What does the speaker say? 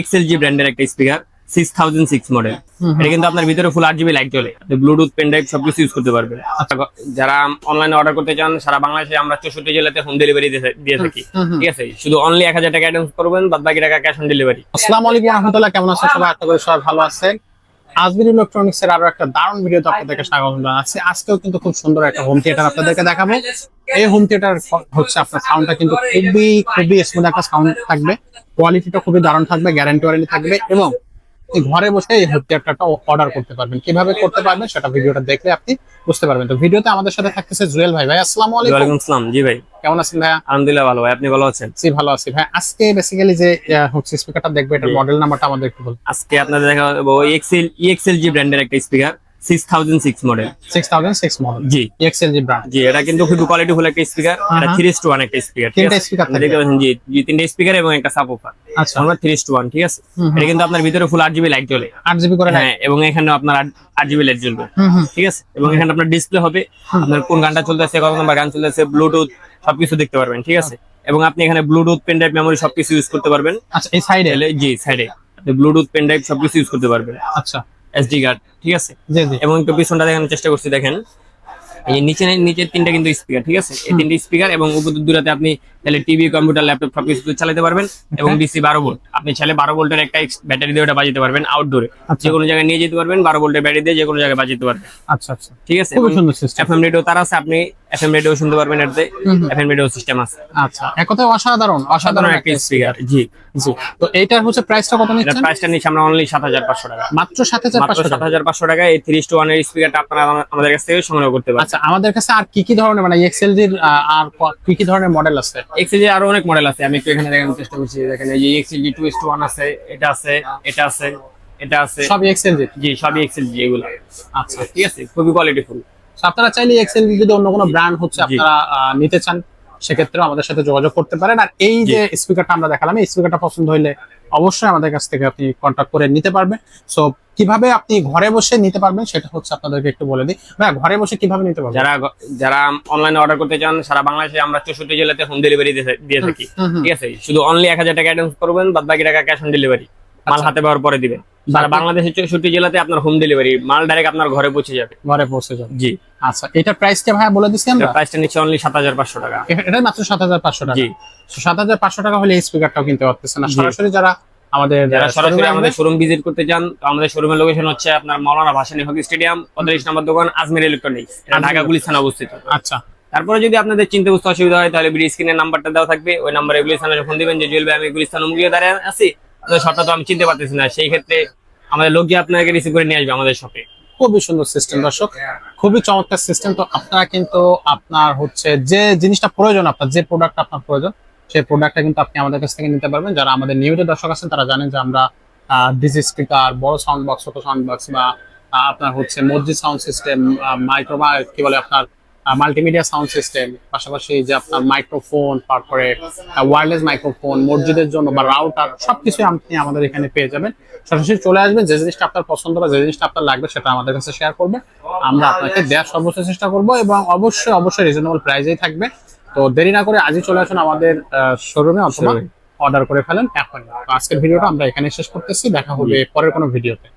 XL G ব্র্যান্ডের একটা speaker six thousand six model এটা কিন্তু আপনার ভিতরে ফুল আট জিবি লাইট চলে ব্লুটুথ পেন ড্রাইভ সবকিছু ইউজ করতে পারবেন। আচ্ছা, যারা অনলাইনে অর্ডার করতে চান সারা বাংলাদেশে আমরা চৌষট্টি জেলাতে হোম ডেলিভারি দিয়ে থাকি ঠিক আছে? শুধু অনলি এক হাজার টাকা অ্যাডভান্স করবেন বাদ বাকি টাকা ক্যাশ অন ডেলিভারি আসসালামু আলাইকুম রহমতুল্লাহ কেমন আছেন সবাই? আশা করি সবাই ভালো আছেন। আজমির ইলেকট্রনিক্স এর আরও একটা দারুণ ভিডিওতে আপনাদেরকে স্বাগত জানাচ্ছি। আজকেও কিন্তু খুব সুন্দর একটা হোম থিয়েটার আপনাদেরকে দেখাবো। এই হোম থিয়েটার হচ্ছে আপনার সাউন্ডটা কিন্তু খুবই খুবই স্মুথ একটা সাউন্ড থাকবে। কোয়ালিটিটা খুবই দারুণ থাকবে গ্যারান্টি ওয়ারেন্টি থাকবে এবং ঘরে বসে এই হোম থিয়েটারটা অর্ডার করতে পারবেন। কীভাবে করতে পারবেন সেটা ভিডিওটা দেখলে আপনি বুঝতে পারবেন। তো ভিডিওতে আমাদের সাথে থাকতেছে জুয়েল ভাই। ভাই, আসসালামু আলাইকুম। ওয়ালাইকুম আসসালাম। জি ভাই। কেমন আছেন ভাইয়া? আলহামদুলিল্লাহ ভালো ভাই আপনি ভালো আছেন? জি ভালো আছি। ভাই আজকে বেসিক্যালি যে হচ্ছে স্পিকারটা দেখব এটার মডেল নাম্বারটা আমাদের একটু বলুন। আজকে আপনাদের দেখা এক্সএল এক্সএল জি ব্র্যান্ডের একটা speaker six thousand six model six thousand six model জি। এক্সেল জি ব্র্যান্ড জি এটা কিন্তু খুবই কোয়ালিটি ফুল একটা স্পিকার এটা আহা। থ্রি টু ওয়ান একটা স্পিকার তিনটা speaker থাকে। দেখতে পাচ্ছেন জি জি তিনটা স্পিকার এবং একটা সাবওফার আচ্ছা। আমরা থ্রি টু ওয়ান ঠিক আছে। এটা কিন্তু আপনার ভিতরে ফুল আট জিবি লাইট চলে আট জিবি করে হ্যাঁ এবং এখানে আপনার আট- আট জিবি লাইট জ্বলবে ঠিক আছে? এবং এখানে আপনার ডিসপ্লে হবে। আপনার কোন গানটা চলতেছে কত নাম্বার গান চলতেছে ব্লুটুথ সবকিছু দেখতে পারবেন ঠিক আছে? এবং আপনি এখানে ব্লুটুথ পেন ড্রাইভ মেমোরি সবকিছু ইউজ করতে পারবেন। আচ্ছা এই সাইডে জি সাইডে ব্লুটুথ পেন ড্রাইভ সবকিছু ইউজ করতে পারবেন। আচ্ছা। এসডি কার্ড ঠিক আছে? জি জি। এবং একটু পিছনটা দেখানোর চেষ্টা করছি দেখেন। এই নিচে নিচের তিনটা কিন্তু স্পিকার ঠিক আছে? এই তিনটে স্পিকার এবং উপর দূরাতে আপনি তাহলে টিভি কম্পিউটার ল্যাপটপ সবকিছু চালাতে পারবেন এবং ডিসি বারো ভোল্ট আপনি চাইলে বারো ভোল্টের একটা ব্যাটারি দিয়ে ওটা বাজাতে পারবেন আউটডোরে। যে কোনো জায়গায় নিয়ে যেতে পারবেন বারো ভোল্টের ব্যাটারি দিয়ে যে কোনো জায়গায় বাজাতে পারবেন। আচ্ছা আচ্ছা। ঠিক আছে? খুবই সুন্দর সিস্টেম এফএম রেডিও তার আছে আপনি এফএম রেডিও শুনতে পারবেন এটাতে। এফএম রেডিও সিস্টেম আছে। আচ্ছা এক কথায় অসাধারণ অসাধারণ একটা স্পিকার জি জি। তো এইটার হচ্ছে প্রাইসটা কত নিচ্ছেন? প্রাইসটা নিচ্ছে আমরা অনলি সাত হাজার পাঁচশো টাকা। মাত্র সাত হাজার মাত্র পাঁচশো সাত টাকা এই থ্রি টু ওয়ানের স্পিকারটা আপনারা আমাদের কাছ থেকে সংগ্রহ করতে পারেন আচ্ছা আমাদের কাছে আর কি কি ধরনের মানে এক্সেল জির আর কি কি ধরনের মডেল আছে? এক্সএলজি আরও অনেক মডেল আছে। আমি একটু এখানে দেখানোর চেষ্টা করছি। দেখেন এই যে XLG two S two one আছে এটা আছে এটা আছে এটা আছে। সব এক্সেল জির জি সবই এক্সএলজি এগুলো। আচ্ছা। ঠিক আছে? খুবই কোয়ালিটিফুল তো আপনারা চাইলে এক্সেল যদি অন্য কোনো ব্র্যান্ড হচ্ছে আপনারা নিতে চান সেক্ষেত্রে আমাদের সাথে যোগাযোগ করতে পারেন। আর এই যে স্পিকারটা আমরা দেখালাম এই স্পিকারটা পছন্দ হইলে অবশ্যই আমাদের কাছ থেকে আপনি কন্ট্যাক্ট করে নিতে পারবেন। সো কীভাবে আপনি ঘরে বসে নিতে পারবেন সেটা হচ্ছে আপনাদেরকে একটু বলে দিই। ভাইয়া ঘরে বসে কীভাবে নিতে পারবেন? যারা যারা অনলাইনে অর্ডার করতে চান সারা বাংলাদেশে আমরা চৌষট্টি জেলাতে হোম ডেলিভারি দিয়ে থাকি। ঠিক আছে? শুধু অনলি এক হাজার টাকা অ্যাডভান্স করবেন বাদ বাকি টাকা ক্যাশ অন ডেলিভারি মাল আচ্ছা। হাতে পাওয়ার পরে দিবেন। সারা বাকি- বাংলাদেশের চৌষট্টি জেলাতে আপনার হোম ডেলিভারি মাল ডাইরেক্ট আপনার ঘরে পৌঁছে যাবে। ঘরে পৌঁছে যাবেন জি। আচ্ছা এটার প্রাইসটা ভাইয়া বলে দিচ্ছি আমরা? প্রাইসটা নিচ্ছে অনলি সাত হাজার পাঁচশো টাকা। এটা মাত্র সাত হাজার পাঁচশো টাকা। জি। সাত হাজার পাঁচশো টাকা হলে এই স্পিকারটাও কিনতে পারতেছে না। সরাসরি যারা আমাদের যারা সরাসরি আমাদের শোরুম ভিজিট করতে চান তো আমাদের শোরুমের লোকেশন হচ্ছে আপনার মাওলানা ভাসানী হকি স্টেডিয়াম পঁয়তাল্লিশ নম্বর দোকান আজমের ইলেকট্রনিক্স এটা ঢাকা গুলিস্তানে অবস্থিত। আচ্ছা। তারপরে যদি আপনাদের চিনতে বুঝতে অসুবিধা হয় তাহলে বিডি স্ক্রিনের নাম্বারটা দেওয়া থাকবে। ওই নাম্বারে গুলিস্তানে ফোন দিবেন যে জুয়েল ভাই আমি গুলিস্তান মুগিয়ে দাঁড়িয়ে আছি শপটা তো আমি চিনতে পারতেছি না। সেই ক্ষেত্রে আমাদের লোক গিয়ে আপনাকে রিসিভ করে নিয়ে আসবে আমাদের শপে খুবই সুন্দর সিস্টেম দর্শক। খুবই চমৎকার সিস্টেম তো আপনারা কিন্তু আপনার হচ্ছে যে জিনিসটা প্রয়োজন আপনার, যে প্রোডাক্ট আপনার প্রয়োজন, সেই প্রোডাক্টটা কিন্তু আপনি আমাদের কাছ থেকে নিতে পারবেন। যারা আমাদের নিয়মিত দর্শক আছেন, তারা জানেন যে আমরা ডিজি স্পিকার বড় সাউন্ড বক্স ছোট সাউন্ড বক্স বা আপনার হচ্ছে মসজিদ সাউন্ড সিস্টেম মাইক্রো কি বলে আপনার মাল্টিমিডিয়া সাউন্ড সিস্টেম পাশাপাশি যে আপনার মাইক্রোফোন তারপরে ওয়্যারলেস মাইক্রোফোন মসজিদের জন্য বা রাউটার সবকিছু আপনি আমাদের এখানে পেয়ে যাবেন। সরাসরি চলে আসবেন যে জিনিসটা আপনার পছন্দ বা যে জিনিসটা আপনার লাগবে সেটা আমাদের কাছে শেয়ার করবে আমরা আপনাকে দেওয়ার সর্বোচ্চ চেষ্টা করব এবং অবশ্যই অবশ্যই রিজনেবল প্রাইসেই থাকবে। তো দেরি না করে আজই চলে আসুন আমাদের শোরুমে অথবা। অর্ডার করে ফেলেন এখন। আজকের ভিডিওটা আমরা এখানে শেষ করতেছি। দেখা হবে পরের কোনো ভিডিওতে।